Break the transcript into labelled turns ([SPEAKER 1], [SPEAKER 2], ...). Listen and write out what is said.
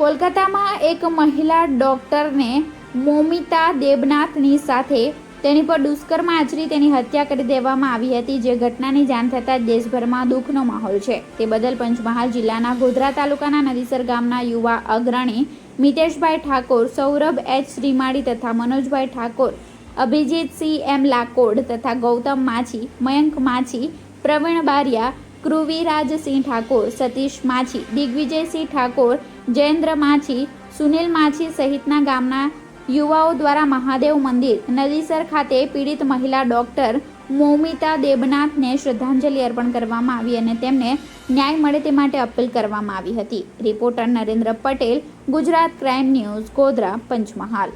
[SPEAKER 1] કોલકાતામાં એક મહિલા ડૉક્ટરને મોમિતા દેબનાથની સાથે તેની પર દુષ્કર્મ આચરી તેની હત્યા કરી દેવામાં આવી હતી, જે ઘટનાની જાણ થતાં દેશભરમાં દુઃખનો માહોલ છે. તે બદલ પંચમહાલ જિલ્લાના ગોધરા તાલુકાના નદીસર ગામના યુવા અગ્રણી મિતેશભાઈ ઠાકોર, સૌરભ એચ. શ્રીમાળી તથા મનોજભાઈ ઠાકોર અભિજીત સી એમ લાકોડ તથા ગૌતમ માછી, મયંક માછી, પ્રવીણ બારિયા કૃવિરાજસિંહ ઠાકોર, સતીશ માછી, દિગ્વિજયસિંહ ઠાકોર, જયેન્દ્ર માછી, સુનિલ માછી સહિતના ગામના યુવાઓ દ્વારા મહાદેવ મંદિર નદીસર ખાતે પીડિત મહિલા ડોક્ટર મૌમિતા દેબનાથને શ્રદ્ધાંજલિ અર્પણ કરવામાં આવી અને તેમને ન્યાય મળે તે માટે અપીલ કરવામાં આવી હતી. Reporter Narendra Patel, Gujarat crime news, Godhra, Panchmahal.